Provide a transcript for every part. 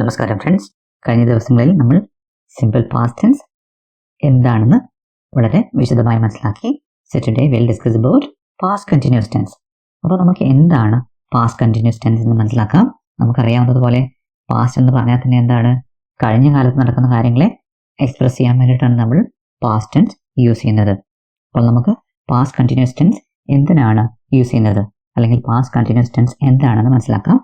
നമസ്കാരം ഫ്രണ്ട്സ് കഴിഞ്ഞ ദിവസങ്ങളിൽ നമ്മൾ സിമ്പിൾ പാസ്റ്റ് ടെൻസ് എന്താണെന്ന് വളരെ വിശദമായി മനസ്സിലാക്കി. So today we'll discuss about past continuous tense അപ്പോൾ നമുക്ക് എന്താണ് പാസ്റ്റ് കണ്ടിന്യൂസ് ടെൻസ് എന്ന് മനസ്സിലാക്കാം? നമുക്കറിയാവുന്നതുപോലെ പാസ്റ്റ് എന്ന് പറഞ്ഞാൽ തന്നെ എന്താണ്? കഴിഞ്ഞ കാലത്ത് നടക്കുന്ന കാര്യങ്ങളെ എക്സ്പ്രസ് ചെയ്യാൻ വേണ്ടിയിട്ടാണ് നമ്മൾ പാസ്റ്റ് ടെൻസ് യൂസ് ചെയ്യുന്നത്. അപ്പോൾ നമുക്ക് പാസ്റ്റ് കണ്ടിന്യൂസ് ടെൻസ് എന്തിനാണ് യൂസ് ചെയ്യുന്നത്? അല്ലെങ്കിൽ പാസ്റ്റ് കണ്ടിന്യൂസ് ടെൻസ് എന്താണെന്ന് മനസ്സിലാക്കാം.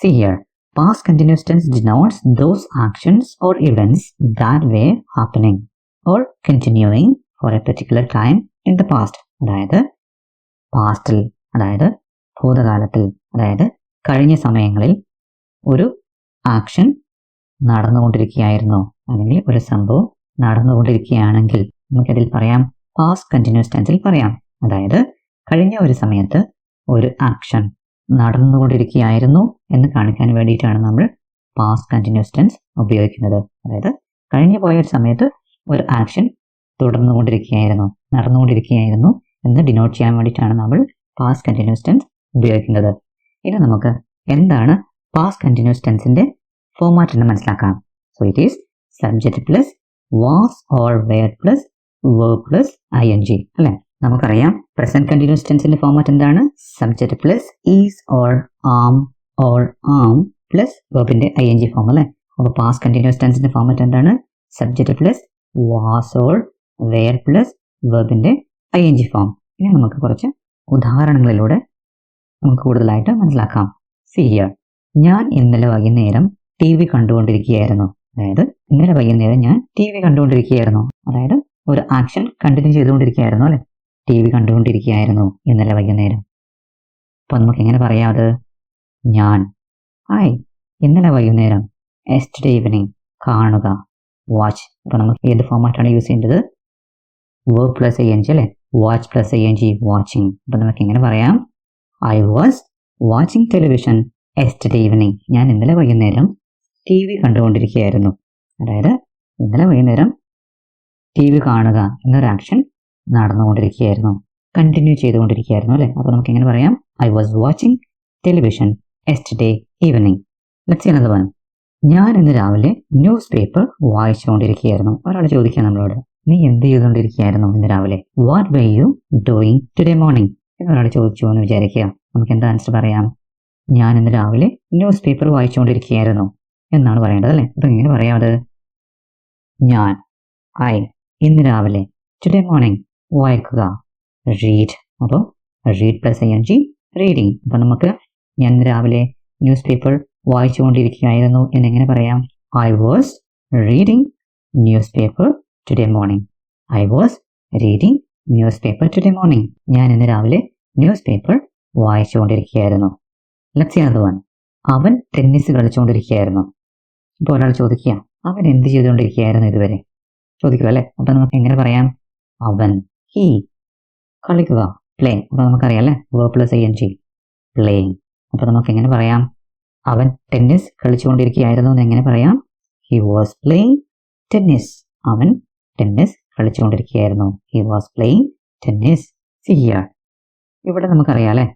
See here Past continuous tense denotes those actions or events that were happening or continuing for a particular time in the past. അതായത് പാസ്റ്റിൽ അതായത് ഭൂതകാലത്തിൽ അതായത് കഴിഞ്ഞ സമയങ്ങളിൽ ഒരു ആക്ഷൻ നടന്നുകൊണ്ടിരിക്കുകയായിരുന്നു. അല്ലെങ്കിൽ ഒരു സംഭവം നടന്നുകൊണ്ടിരിക്കുകയാണെങ്കിൽ നമുക്കതിൽ പറയാം. പാസ്റ്റ് കണ്ടിന്യൂസ് ടെൻസിൽ പറയാം. അതായത് കഴിഞ്ഞ ഒരു സമയത്ത് ഒരു ആക്ഷൻ നടന്നുകൊണ്ടിരിക്കുകയായിരുന്നു എന്ന് കാണിക്കാൻ വേണ്ടിയിട്ടാണ് നമ്മൾ പാസ്റ്റ് കണ്ടിന്യൂസ് ടെൻസ് ഉപയോഗിക്കുന്നത്. അതായത് കഴിഞ്ഞു പോയ ഒരു സമയത്ത് ഒരു ആക്ഷൻ തുടർന്നുകൊണ്ടിരിക്കുകയായിരുന്നു നടന്നുകൊണ്ടിരിക്കുകയായിരുന്നു എന്ന് ഡിനോട്ട് ചെയ്യാൻ വേണ്ടിയിട്ടാണ് നമ്മൾ പാസ്റ്റ് കണ്ടിന്യൂസ് ടെൻസ് ഉപയോഗിക്കുന്നത്. ഇനി നമുക്ക് എന്താണ് പാസ്റ്റ് കണ്ടിന്യൂസ് ടെൻസിന്റെ ഫോമാറ്റ് എന്ന് മനസ്സിലാക്കാം. So it is subject plus was or were plus were plus I N G അല്ലെ? നമുക്കറിയാം പ്രസന്റ് കണ്ടിന്യൂസ് ടെൻസിന്റെ ഫോമാറ്റ് എന്താണ്? Subject plus is or am or am plus വെർബിന്റെ I N G form അല്ലേ? അപ്പോൾ past continuous ടെൻസിന്റെ format എന്താണ്? Subject plus was or were plus വെർബിന്റെ I N G form ഇനി നമുക്ക് കുറച്ച് ഉദാഹരണങ്ങളിലൂടെ നമുക്ക് കൂടുതലായിട്ട് മനസ്സിലാക്കാം. സി ഹിയർ ഞാൻ ഇന്നലെ വൈകുന്നേരം ടി വി കണ്ടുകൊണ്ടിരിക്കുകയായിരുന്നു. അതായത് ഇന്നലെ വൈകുന്നേരം ഞാൻ ടി വി കണ്ടുകൊണ്ടിരിക്കുകയായിരുന്നു. അതായത് ഒരു ആക്ഷൻ കണ്ടിന്യൂ ചെയ്തുകൊണ്ടിരിക്കുകയായിരുന്നു അല്ലെ? ടി വി കണ്ടുകൊണ്ടിരിക്കുകയായിരുന്നു ഇന്നലെ വൈകുന്നേരം. അപ്പൊ നമുക്ക് എങ്ങനെ പറയാം അത്? ഞാൻ. ഹായ്. ഇന്നലെ വൈകുന്നേരം എസ്റ്റർഡേ ഈവനിങ് കാണുക വാച്ച് അപ്പൊ നമുക്ക് ഏത് ഫോമാറ്റാണ് യൂസ് ചെയ്യേണ്ടത്? Work plus A N G അല്ലെ? Watch plus A N G watching അപ്പൊ നമുക്ക് എങ്ങനെ പറയാം? I was watching television yesterday evening ഞാൻ ഇന്നലെ വൈകുന്നേരം ടി വി കണ്ടുകൊണ്ടിരിക്കുകയായിരുന്നു. അതായത് ഇന്നലെ വൈകുന്നേരം ടി വി കാണുക എന്നൊരു ആക്ഷൻ നടന്നുകൊണ്ടിരിക്കുകയായിരുന്നു. കണ്ടിന്യൂ ചെയ്തുകൊണ്ടിരിക്കുകയായിരുന്നു അല്ലേ? അപ്പോൾ നമുക്ക് എങ്ങനെ പറയാം I was watching television yesterday evening let's another one ഞാൻ ഇന്ന് രാവിലെ ന്യൂസ് പേപ്പർ വായിച്ചുകൊണ്ടിരിക്കുകയായിരുന്നു. ഒരാൾ ചോദിക്കുക നമ്മളോട് നീ എന്ത് ചെയ്തുകൊണ്ടിരിക്കുകയായിരുന്നു ഇന്ന് രാവിലെ? What were you doing today morning എന്ന് എന്നൊരാൾ ചോദിച്ചു എന്ന് വിചാരിക്കുക. നമുക്ക് എന്താ ആൻസർ പറയാം? ഞാൻ ഇന്ന് രാവിലെ ന്യൂസ് പേപ്പർ വായിച്ചുകൊണ്ടിരിക്കുകയായിരുന്നു എന്നാണ് പറയേണ്ടത് അല്ലേ? അപ്പൊ എങ്ങനെ പറയാം അത്. ഞാൻ ഐ ഇന്ന് രാവിലെ ടുഡേ മോർണിംഗ് വായിക്കുക റീഡ് അപ്പോൾ read plus I N G reading അപ്പം നമുക്ക് ഞാൻ രാവിലെ ന്യൂസ് പേപ്പർ വായിച്ചുകൊണ്ടിരിക്കുകയായിരുന്നു. എന്നെങ്ങനെ പറയാം? I was reading newspaper today morning I was reading newspaper today morning ഞാൻ ഇന്ന് രാവിലെ ന്യൂസ് പേപ്പർ വായിച്ചുകൊണ്ടിരിക്കുകയായിരുന്നു കൊണ്ടിരിക്കുകയായിരുന്നു അത് വൺ അവൻ ടെന്നീസ് കളിച്ചുകൊണ്ടിരിക്കുകയായിരുന്നു. ഇപ്പോൾ ഒരാൾ ചോദിക്കുക അവൻ എന്ത് ചെയ്തുകൊണ്ടിരിക്കുകയായിരുന്നു ഇതുവരെ? ചോദിക്കുക അല്ലേ? അപ്പൊ നമുക്ക് എങ്ങനെ പറയാം? അവൻ ഹി കളിക്കുക. പ്ലേ അപ്പൊ നമുക്കറിയാം അല്ലേ? വേ plus I N G playing അപ്പൊ നമുക്ക് എങ്ങനെ പറയാം? അവൻ ടെന്നീസ് കളിച്ചുകൊണ്ടിരിക്കുകയായിരുന്നു എന്ന് എങ്ങനെ പറയാം? ഹി വാസ് പ്ലേയിങ് ടെന്നീസ് അവൻ tennis കളിച്ചുകൊണ്ടിരിക്കുകയായിരുന്നു. He was playing tennis see here ഇവിടെ നമുക്കറിയാം അല്ലേ?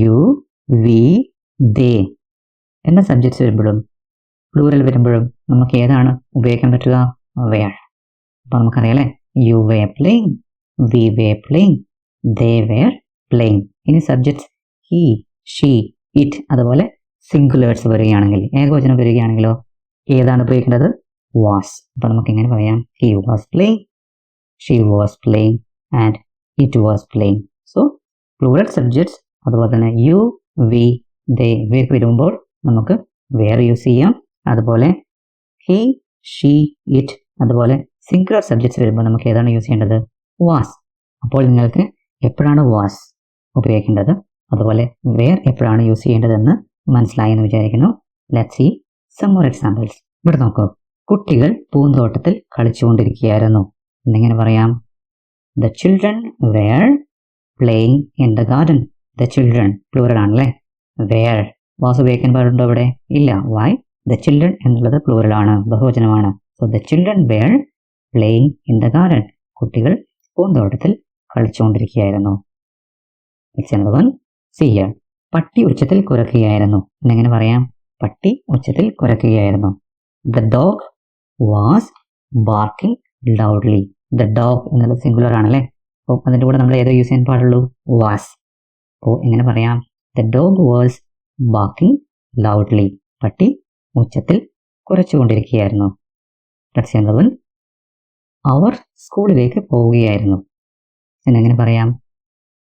യു വി ദേ എന്ന സബ്ജക്ട്സ് വരുമ്പോഴും പ്ലൂറൽ വരുമ്പോഴും നമുക്ക് ഏതാണ് ഉപയോഗിക്കാൻ പറ്റുക? അവയാണ് അപ്പൊ നമുക്കറിയാം അല്ലേ? You were playing we were playing they were playing ഇനി സബ്ജക്ട്സ് ഹി ഷീ ഇറ്റ് അതുപോലെ സിംഗുലേഴ്സ് വരികയാണെങ്കിൽ. ഏകവചനം വരികയാണെങ്കിലോ? ഏതാണ് ഉപയോഗിക്കേണ്ടത്? വാസ് അപ്പൊ നമുക്ക് എങ്ങനെ പറയാം. He was playing she was playing and it was playing so plural subjects അതുപോലെ തന്നെ യു വി ദേ ഇവയൊക്കെ വരുമ്പോൾ നമുക്ക് വേർ യൂസ് ചെയ്യാം. അതുപോലെ ഹി ഷീ ഇറ്റ് അതുപോലെ സിംഗുലർ സബ്ജക്ട്സ് വരുമ്പോൾ നമുക്ക് ഏതാണ് യൂസ് ചെയ്യേണ്ടത്? വാസ് അപ്പോൾ നിങ്ങൾക്ക് എപ്പോഴാണ് വാസ് ഉപയോഗിക്കേണ്ടത്? അതുപോലെ വേർ എപ്പോഴാണ് യൂസ് ചെയ്യേണ്ടതെന്ന് മനസ്സിലായി എന്ന് വിചാരിക്കുന്നു. Let see some more examples ഇവിടെ നോക്കൂ. കുട്ടികൾ പൂന്തോട്ടത്തിൽ കളിച്ചുകൊണ്ടിരിക്കുകയായിരുന്നു. എന്നിങ്ങനെ പറയാം? The children were playing in the garden the children plural ആണല്ലേ? വേർ വാസ് ഉപയോഗിക്കാൻ പാടുണ്ടോ ഇവിടെ? ഇല്ല. വൈ ദ ചിൽഡ്രൻ എന്നുള്ളത് പ്ലൂറൽ ആണ്. ബഹുവചനമാണ്. So the children were playing in the garden കുട്ടികൾ പൂന്തോട്ടത്തിൽ കളിച്ചുകൊണ്ടിരിക്കുകയായിരുന്നു. നെക്സ്റ്റ് വൺ സി ഹിയർ പട്ടി ഉച്ചത്തിൽ കുരക്കുകയായിരുന്നു. എന്നെങ്ങനെ പറയാം? പട്ടി ഉച്ചത്തിൽ കുറയ്ക്കുകയായിരുന്നു the dog was barking loudly the dog എന്നത് സിംഗുലർ ആണല്ലേ? അപ്പോൾ അതിന്റെ കൂടെ നമ്മൾ ഏതോ യൂസ് ചെയ്യാൻ പാടുള്ളൂ? വാസ് അപ്പോൾ എങ്ങനെ പറയാം? The dog was barking loudly പട്ടി ഉച്ചത്തിൽ കുറച്ചുകൊണ്ടിരിക്കുകയായിരുന്നു കുരച്ചുകൊണ്ടിരിക്കുകയായിരുന്നു രക്ഷകവൻ അവർ സ്കൂളിലേക്ക് പോവുകയായിരുന്നു. എന്നെങ്ങനെ പറയാം.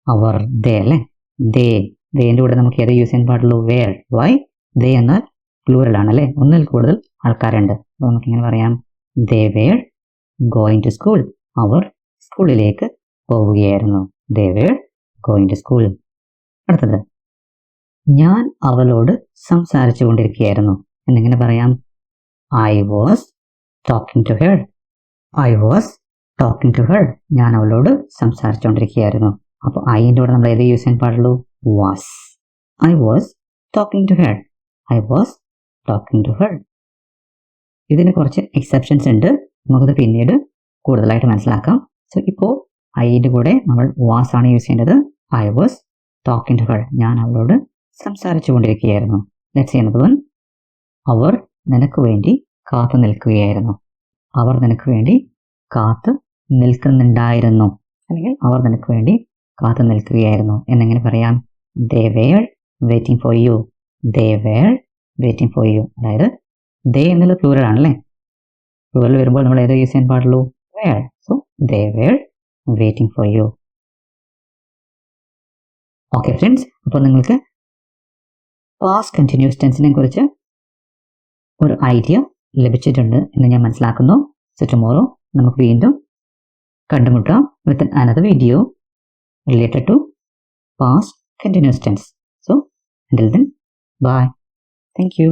അവർ ദേ അല്ലേ? ദേ. ദേന്റെ കൂടെ നമുക്ക് ഏതാ യൂസ് ചെയ്യാൻ പാടുള്ളൂ? വേർ വൈ ദേ എന്നാൽ പ്ലൂറലാണ് അല്ലേ? ഒന്നിൽ കൂടുതൽ ആൾക്കാരുണ്ട്. അപ്പോൾ നമുക്ക് ഇങ്ങനെ പറയാം. They were going to school അവർ സ്കൂളിലേക്ക് പോവുകയായിരുന്നു. They were going to school അടുത്തത്. ഞാൻ അവളോട് സംസാരിച്ചു കൊണ്ടിരിക്കുകയായിരുന്നു. എന്നിങ്ങനെ പറയാം. I was talking to her I was talking to her ഞാൻ അവളോട് സംസാരിച്ചുകൊണ്ടിരിക്കുകയായിരുന്നു അപ്പോൾ ഐന്റെ കൂടെ നമ്മൾ ഏത് യൂസ് ചെയ്യാൻ പാടുള്ളൂ? Was I was talking to her I was talking to her ഇതിന് കുറച്ച് എക്സെപ്ഷൻസ് ഉണ്ട്. നമുക്കത് പിന്നീട് കൂടുതലായിട്ട് മനസ്സിലാക്കാം. സോ ഇപ്പോൾ ഐന്റെ കൂടെ നമ്മൾ വാസ് ആണ് യൂസ് ചെയ്യേണ്ടത്. I was talking to her ഞാൻ അവളോട് സംസാരിച്ചു കൊണ്ടിരിക്കുകയായിരുന്നു ലെറ്റ്സ് ചെയ്യുന്നത് അവർ നിനക്ക് വേണ്ടി കാത്തു നിൽക്കുകയായിരുന്നു. അവർ നിനക്ക് വേണ്ടി കാത്ത് നിൽക്കുന്നുണ്ടായിരുന്നു. അല്ലെങ്കിൽ അവർ നിനക്ക് വേണ്ടി കാത്തു നിൽക്കുകയായിരുന്നു. എന്നെങ്ങനെ പറയാം? They were waiting for you they were waiting for you അതായത് ദേ എന്നുള്ള പ്ലൂറൽ ആണല്ലേ? പ്ലൂറൽ വരുമ്പോൾ നമ്മൾ ഏതോ യൂസ് ചെയ്യാൻ പാടുള്ളൂ? Were so they were waiting for you okay friends അപ്പോൾ നിങ്ങൾക്ക് പാസ്റ്റ് കണ്ടിന്യൂസ് ടെൻസിനെ കുറിച്ച് ഒരു ഐഡിയ ലഭിച്ചിട്ടുണ്ട് എന്ന് ഞാൻ മനസ്സിലാക്കുന്നു. സോ ടുമോറോ നമുക്ക് വീണ്ടും കണ്ടുമുട്ടാം with another video related to past continuous tense so until then bye thank you.